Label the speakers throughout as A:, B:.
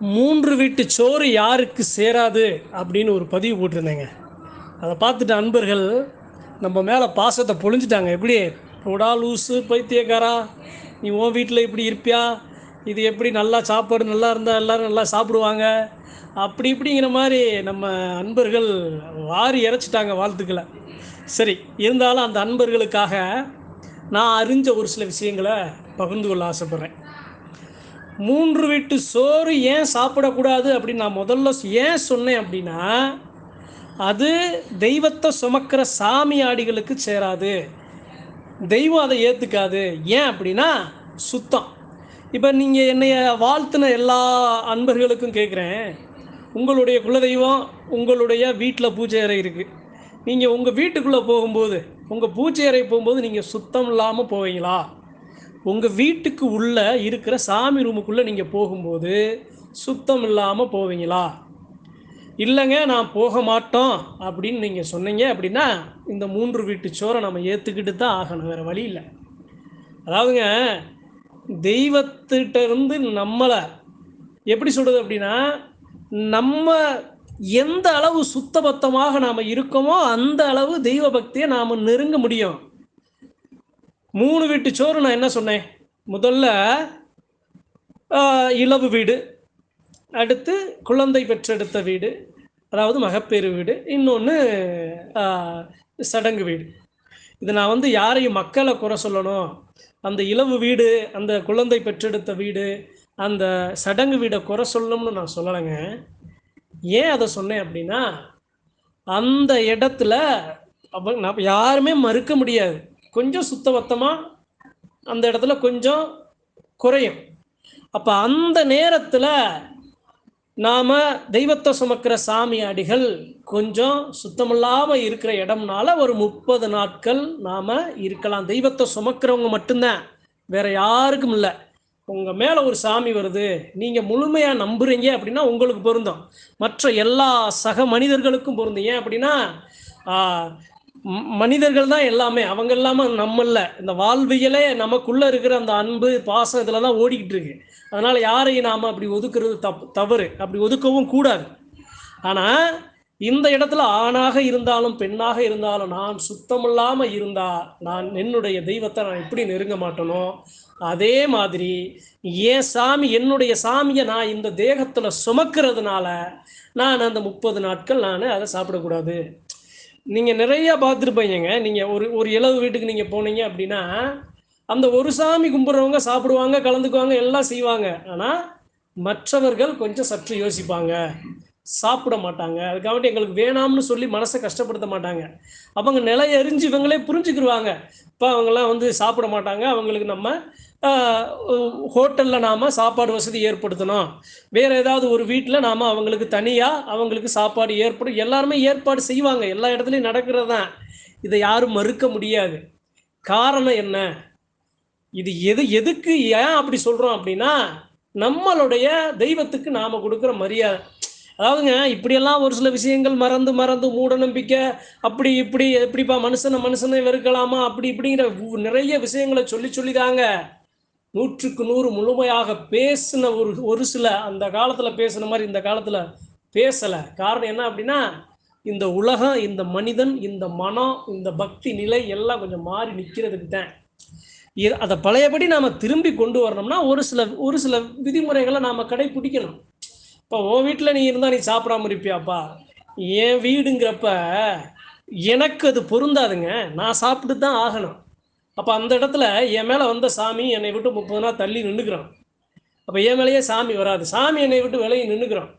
A: மூன்று வீட்டு சோறு யாருக்கு சேராது அப்படின்னு ஒரு பதிவு போட்டிருந்தேங்க. அதை பார்த்துட்டு அன்பர்கள் நம்ம மேலே பாசத்தை பொழிஞ்சிட்டாங்க. எப்படி? புடா லூசு பைத்தியக்காரா நீ உன் வீட்டில் இப்படி இருப்பியா? இது எப்படி நல்லா சாப்பாடு நல்லா இருந்தால் எல்லோரும் நல்லா சாப்பிடுவாங்க? அப்படி இப்படிங்கிற மாதிரி நம்ம அன்பர்கள் வாரி இறைச்சிட்டாங்க வாழ்த்துக்களை. சரி இருந்தாலும் அந்த அன்பர்களுக்காக நான் அறிஞ்ச ஒரு சில விஷயங்களை பகிர்ந்து கொள்ள ஆசைப்பட்றேன். மூன்று வீட்டு சோறு ஏன் சாப்பிடக்கூடாது அப்படின்னு நான் முதல்ல ஏன் சொன்னேன் அப்படின்னா அது தெய்வத்தை சுமக்கிற சாமியாடிகளுக்கு சேராது. தெய்வம் அதை ஏற்றுக்காது ஏன் அப்படின்னா சுத்தம். இப்போ நீங்கள் என்னைய வாழ்த்தின எல்லா அன்பர்களுக்கும் கேட்குறேன் உங்களுடைய குலதெய்வம் உங்களுடைய வீட்டில் பூஜை அறை இருக்குது நீங்கள் உங்கள் வீட்டுக்குள்ளே போகும்போது உங்கள் பூஜை அறை போகும்போது நீங்கள் சுத்தம் இல்லாமல் போவீங்களா? உங்கள் வீட்டுக்கு உள்ளே இருக்கிற சாமி ரூமுக்குள்ளே நீங்கள் போகும்போது சுத்தம் இல்லாமல் போவீங்களா? இல்லைங்க நான் போக மாட்டோம் அப்படின்னு நீங்கள் சொன்னீங்க அப்படின்னா இந்த மூன்று வீட்டு சோறை நம்ம ஏற்றுக்கிட்டு தான் ஆகணும் வேறு வழி இல்லை. அதாவதுங்க தெய்வத்திட்ட இருந்து நம்மளை எப்படி சொல்கிறது அப்படின்னா நம்ம எந்த அளவு சுத்தபத்தமாக நாம் இருக்கோமோ அந்த அளவு தெய்வ பக்தியை நாம் நெருங்க முடியும். மூணு வீட்டு சோறு நான் என்ன சொன்னேன்? முதல்ல இளவு இலவு வீடு அடுத்து குழந்தை பெற்றெடுத்த வீடு அதாவது மகப்பேறு வீடு இன்னொன்று சடங்கு வீடு. இது நான் வந்து யாரையும் மக்களை குறை சொல்லணும். அந்த இலவு வீடு அந்த குழந்தை பெற்றெடுத்த வீடு அந்த சடங்கு வீடை குறை சொல்லணும்னு நான் சொல்லலைங்க. ஏன் அதை சொன்னேன் அப்படின்னா அந்த இடத்துல அப்போ நான் யாருமே மறுக்க முடியாது. கொஞ்சம் சுத்தபத்தமாக அந்த இடத்துல கொஞ்சம் குறையும். அப்போ அந்த நேரத்தில் நாம் தெய்வத்தை சுமக்கிற சாமி அடிகள் கொஞ்சம் சுத்தமில்லாமல் இருக்கிற இடம்னால ஒரு முப்பது நாட்கள் நாம் இருக்கலாம். தெய்வத்தை சுமக்கிறவங்க மட்டும்தான். வேற யாருக்கும் இல்லை. உங்கள் மேலே ஒரு சாமி வருது. நீங்கள் முழுமையாக நம்புறீங்க அப்படின்னா உங்களுக்கு பொருந்தும். மற்ற எல்லா சக மனிதர்களுக்கும் பொருந்தும். ஏன் அப்படின்னா மனிதர்கள் தான் எல்லாமே. அவங்க இல்லாம நம்ம இல்ல இந்த வாழ்வியலே நமக்குள்ளே இருக்கிற அந்த அன்பு பாசம் இதில் தான் ஓடிக்கிட்டு இருக்கு. அதனால் யாரையும் நாம் அப்படி ஒதுக்குறது தப்பு தவறு. அப்படி ஒதுக்கவும் கூடாது. ஆனால் இந்த இடத்துல ஆணாக இருந்தாலும் பெண்ணாக இருந்தாலும் நான் சுத்தமில்லாமல் இருந்தா நான் என்னுடைய தெய்வத்தை நான் எப்படி நெருங்க மாட்டேனோ அதே மாதிரி என் சாமி என்னுடைய சாமியை நான் இந்த தேகத்தில் சுமக்கிறதுனால நான் அந்த முப்பது நாட்கள் நான் அதை சாப்பிடக்கூடாது. நீங்கள் நிறைய பார்த்துருப்பீங்க நீங்கள் ஒரு ஒரு இளவு வீட்டுக்கு நீங்கள் போனீங்க அப்படின்னா அந்த ஒரு சாமி கும்பிட்றவங்க சாப்பிடுவாங்க கலந்துக்குவாங்க எல்லாம் செய்வாங்க. ஆனால் மற்றவர்கள் கொஞ்சம் சற்று யோசிப்பாங்க. சாப்பிட மாட்டாங்க. அதுக்காகட்டி எங்களுக்கு வேணாம்னு சொல்லி மனசை கஷ்டப்படுத்த மாட்டாங்க. அவங்க நிலை அறிஞ்சு இவங்களே புரிஞ்சுக்கிடுவாங்க இப்போ அவங்கெல்லாம் வந்து சாப்பிட மாட்டாங்க. அவங்களுக்கு நம்ம ஹோட்டலில் நாம் சாப்பாடு வசதி ஏற்படுத்தணும். வேறு ஏதாவது ஒரு வீட்டில் நாம் அவங்களுக்கு தனியாக அவங்களுக்கு சாப்பாடு ஏற்படும் எல்லாருமே ஏற்பாடு செய்வாங்க. எல்லா இடத்துலையும் நடக்கிறது தான் இதை யாரும் மறுக்க முடியாது. காரணம் என்ன? இது எது எதுக்கு ஏன் அப்படி சொல்கிறோம் அப்படின்னா நம்மளுடைய தெய்வத்துக்கு நாம் கொடுக்குற மரியாதை. அதாவதுங்க இப்படியெல்லாம் ஒரு சில விஷயங்கள் மறந்து மறந்து மூட நம்பிக்கை அப்படி இப்படி எப்படிப்பா மனுஷனை மனுஷனை வெறுக்கலாமா? அப்படி இப்படிங்கிற நிறைய விஷயங்களை சொல்லி சொல்லிதாங்க. நூற்றுக்கு நூறு முழுமையாக பேசின ஒரு ஒரு சில அந்த காலத்தில் பேசின மாதிரி இந்த காலத்தில் பேசலை. காரணம் என்ன அப்படின்னா இந்த உலகம் இந்த மனிதன் இந்த மனம் இந்த பக்தி நிலை எல்லாம் கொஞ்சம் மாறி நிற்கிறதுக்கு தான். அதை பழையபடி நாம் திரும்பி கொண்டு வரணும்னா ஒரு சில ஒரு சில விதிமுறைகளை நாம் கடைபிடிக்கணும். இப்போ உன் வீட்டில் நீ இருந்தால் நீ சாப்பிடாம இருப்பியாப்பா. என் வீடுங்கிறப்ப எனக்கு அது பொருந்தாதுங்க. நான் சாப்பிட்டு தான் ஆகணும். அப்போ அந்த இடத்துல என் மேலே வந்த சாமி என்னை விட்டு முப்பது நாள் தள்ளி நின்றுக்கிறான் அப்போ என் மேலேயே சாமி வராது. சாமி என்னை விட்டு விலகி நின்றுக்கிறான்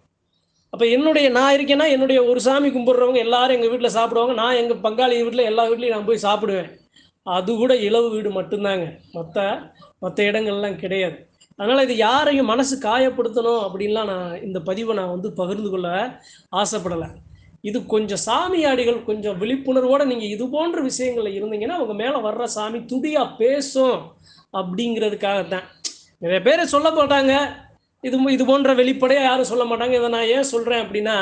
A: அப்போ என்னுடைய நான் இருக்கேன்னா என்னுடைய ஒரு சாமி கும்பிட்றவங்க எல்லாரும் எங்கள் வீட்டில் சாப்பிடுவாங்க. நான் எங்கள் பங்காளி வீட்டில் எல்லா வீட்லையும் நான் போய் சாப்பிடுவேன். அது கூட இலவு வீடு மட்டும்தாங்க. மற்ற மற்ற இடங்கள்லாம் கிடையாது. அதனால் இது யாரையும் மனசு காயப்படுத்தணும் அப்படின்லாம் நான் இந்த பதிவை நான் வந்து பகிர்ந்து கொள்ள ஆசைப்படலை. இது கொஞ்சம் சாமியாடிகள் கொஞ்சம் விழிப்புணர்வோடு நீங்கள் இது போன்ற விஷயங்களில் இருந்தீங்கன்னா உங்கள் மேலே வர்ற சாமி துடியாக பேசும் அப்படிங்கிறதுக்காகத்தான். நிறைய பேர் சொல்ல மாட்டாங்க. இது இது போன்ற வெளிப்படையாக யாரும் சொல்ல மாட்டாங்க. இதை நான் ஏன் சொல்கிறேன் அப்படின்னா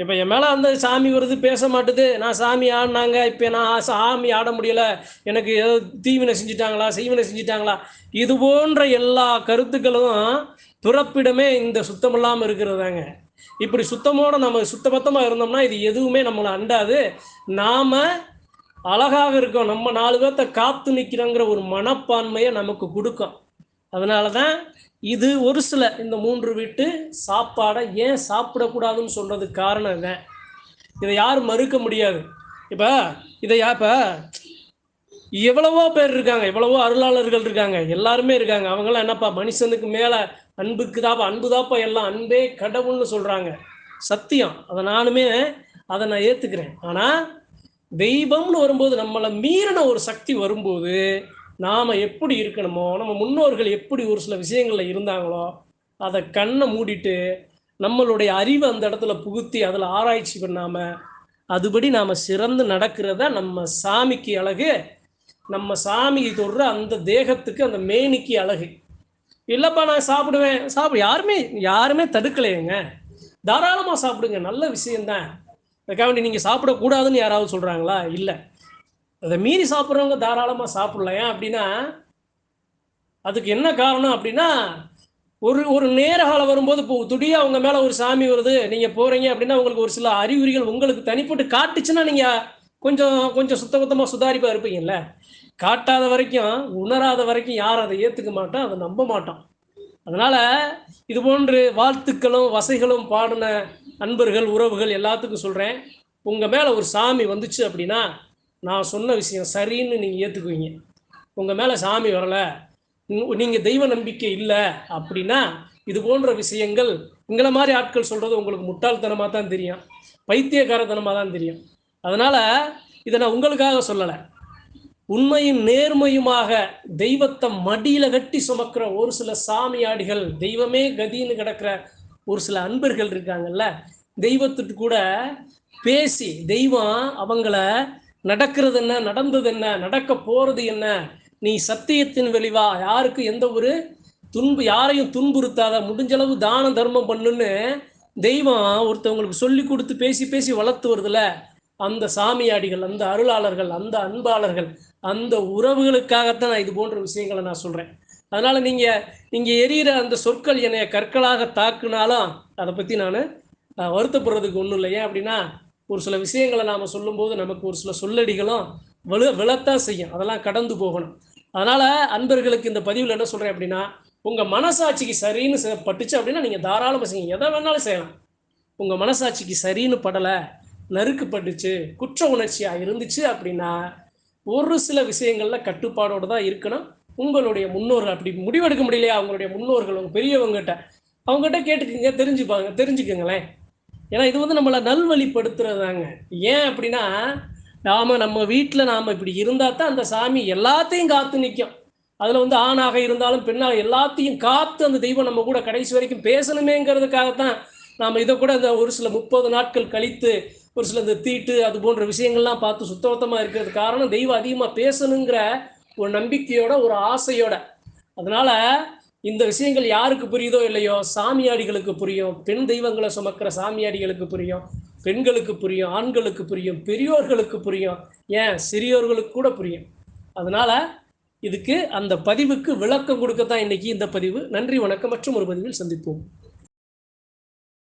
A: இப்போ என் மேலே அந்த சாமி வருது பேச மாட்டுது. நான் சாமி ஆடினாங்க. இப்போ நான் சாமி ஆட முடியலை. எனக்கு ஏதோ தீவினை செஞ்சிட்டாங்களா செய்வினை செஞ்சிட்டாங்களா? இது போன்ற எல்லா கருத்துக்களும் பிறப்பிடமே இந்த சுத்தமில்லாமல் இருக்கிறதாங்க. இப்படி சுத்தமோட நம்ம சுத்தபத்தமாக இருந்தோம்னா இது எதுவுமே நம்மளை அண்டாது. நாம் அழகாக இருக்கோம். நம்ம நாலு பேர்த்த காத்து நிற்கிறோங்கிற ஒரு மனப்பான்மையை நமக்கு கொடுக்கும். அதனால தான் இது ஒரு சில இந்த மூன்று வீட்டு சாப்பாடை ஏன் சாப்பிடக்கூடாதுன்னு சொல்றதுக்கு காரணம் இதான் இதை யாரும் மறுக்க முடியாது. இப்போ இதை இப்போ எவ்வளவோ பேர் இருக்காங்க. எவ்வளவோ அருளாளர்கள் இருக்காங்க. எல்லாருமே இருக்காங்க. அவங்களாம் என்னப்பா மனுஷனுக்கு மேலே அன்புக்கு தாப்பா அன்பு தாப்பா எல்லாம் அன்பே கடவுள்னு சொல்கிறாங்க சத்தியம். அதை நானுமே அதை நான் ஏற்றுக்கிறேன் ஆனால் தெய்வம்னு வரும்போது நம்மளை மீறின ஒரு சக்தி வரும்போது நாம் எப்படி இருக்கணுமோ நம்ம முன்னோர்கள் எப்படி ஒரு சில விஷயங்களில் இருந்தாங்களோ அதை கண்ணை மூடிட்டு நம்மளுடைய அறிவை அந்த இடத்துல புகுத்தி அதில் ஆராய்ச்சி பண்ணாமல் அதுபடி நாம் சிறந்து நடக்கிறத நம்ம சாமிக்கு அழகு நம்ம சாமிக்கு தொடுற அந்த தேகத்துக்கு அந்த மேனிக்கு அழகு. இல்லைப்பா நான் சாப்பிடுவேன். சாப்பிடு யாருமே யாருமே தடுக்கலையேங்க. தாராளமாக சாப்பிடுங்க நல்ல விஷயம்தான். அதுக்காக வேண்டி நீங்கள் சாப்பிடக்கூடாதுன்னு யாராவது சொல்கிறாங்களா இல்லை. அதை மீறி சாப்பிட்றவங்க தாராளமாக சாப்பிடலாம். ஏன் அப்படின்னா அதுக்கு என்ன காரணம் அப்படின்னா ஒரு ஒரு நேர காலம் வரும்போது இப்போ துடியாக அவங்க மேலே ஒரு சாமி வருது நீங்கள் போகிறீங்க அப்படின்னா உங்களுக்கு ஒரு சில அறிகுறிகள் உங்களுக்கு தனிப்பட்டு காட்டுச்சுன்னா நீங்கள் கொஞ்சம் கொஞ்சம் சுத்தபத்தமாக சுதாரிப்பாக இருப்பீங்கல்ல? காட்டாத வரைக்கும் உணராத வரைக்கும் யாரும் அதை ஏற்றுக்க மாட்டோம் அதை நம்ப மாட்டோம் அதனால் இது போன்று வாழ்த்துக்களும் வசைகளும் பாடின அன்பர்கள் உறவுகள் எல்லாத்துக்கும் சொல்கிறேன் உங்கள் மேலே ஒரு சாமி வந்துச்சு அப்படின்னா நான் சொன்ன விஷயம் சரின்னு நீங்கள் ஏற்றுக்குவீங்க உங்கள் மேலே சாமி வரலை நீங்கள் தெய்வ நம்பிக்கை இல்லை அப்படின்னா இது போன்ற விஷயங்கள் உங்களை மாதிரி ஆட்கள் சொல்கிறது உங்களுக்கு முட்டாள்தனமாக தான் தெரியும். பைத்தியக்காரத்தனமாக தான் தெரியும். அதனால் இதை நான் உங்களுக்காக சொல்லலை. உண்மையும் நேர்மையுமாக தெய்வத்தை மடியில் கட்டி சுமக்கிற ஒரு சில சாமியாடிகள் தெய்வமே கதின்னு கிடக்கிற ஒரு சில அன்பர்கள் இருக்காங்கல்ல தெய்வத்துட்டு கூட பேசி தெய்வம் அவங்கள நடக்கிறது என்ன நடந்தது என்ன நடக்க போறது என்ன நீ சத்தியத்தின் வெளிவா யாருக்கு எந்த ஒரு துன்பு யாரையும் துன்புறுத்தாத முடிஞ்சளவு தான தர்மம் பண்ணுன்னு தெய்வம் ஒருத்தவங்களுக்கு சொல்லி கொடுத்து பேசி பேசி வளர்த்து வருதுல அந்த சாமியாடிகள் அந்த அருளாளர்கள் அந்த அன்பாளர்கள் அந்த உறவுகளுக்காகத்தான் நான் இது போன்ற விஷயங்களை நான் சொல்கிறேன் அதனால் நீங்கள் இங்கே எரியிற அந்த சொற்கள் என்னை கற்களாக தாக்குனாலும் அதை பற்றி நான் வருத்தப்படுறதுக்கு ஒன்றும் இல்லை. ஏன் அப்படின்னா ஒரு சில விஷயங்களை நாம் சொல்லும்போது நமக்கு ஒரு சில சொல்லடிகளும் விழு விழத்தான் செய்யும். அதெல்லாம் கடந்து போகணும். அதனால் அன்பர்களுக்கு இந்த பதிவில் என்ன சொல்கிறேன் அப்படின்னா உங்கள் மனசாட்சிக்கு சரின்னு பட்டுச்சு அப்படின்னா நீங்கள் தாராளமாக செய்யுங்க. எதை வேணாலும் செய்யலாம். உங்கள் மனசாட்சிக்கு சரின்னு படலை நறுக்கப்பட்டுச்சு குற்ற உணர்ச்சியாக இருந்துச்சு அப்படின்னா ஒரு சில விஷயங்களில் கட்டுப்பாடோடு தான் இருக்கணும். உங்களுடைய முன்னோர்கள் அப்படி முடிவெடுக்க முடியலையா? அவங்களுடைய முன்னோர்கள் உங்கள் பெரியவங்ககிட்ட? அவங்ககிட்ட கேட்டுக்கிங்க தெரிஞ்சுப்பாங்க தெரிஞ்சுக்கோங்களேன். ஏன்னா இது வந்து நம்மளை நல்வழிப்படுத்துறதாங்க. ஏன் அப்படின்னா நாம நம்ம வீட்டில் நாம் இப்படி இருந்தால் தான் அந்த சாமி எல்லாத்தையும் காத்து நிற்கும் அதில் வந்து ஆணாக இருந்தாலும் பெண்ணாக எல்லாத்தையும் காத்து அந்த தெய்வம் நம்ம கூட கடைசி வரைக்கும் பேசணுமேங்கிறதுக்காகத்தான் நாம் இதை கூட இந்த ஒரு சில முப்பது நாட்கள் கழித்து ஒரு சில இந்த தீட்டு அது போன்ற விஷயங்கள்லாம் பார்த்து சுத்தபத்தமாக இருக்கிறது காரணம் தெய்வம் அதிகமாக பேசணுங்கிற ஒரு நம்பிக்கையோட ஒரு ஆசையோட. அதனால இந்த விஷயங்கள் யாருக்கு புரியுதோ இல்லையோ சாமியாடிகளுக்கு புரியும். பெண் தெய்வங்களை சுமக்கிற சாமியாடிகளுக்கு புரியும். பெண்களுக்கு புரியும். ஆண்களுக்கு புரியும். பெரியோர்களுக்கு புரியும். ஏன்? சிறியோர்களுக்கு கூட புரியும். அதனால இதுக்கு அந்த பதிவுக்கு விளக்கம் கொடுக்கத்தான் இன்னைக்கு இந்த பதிவு. நன்றி வணக்கம். மற்றும் ஒரு பதிவில் சந்திப்போம்.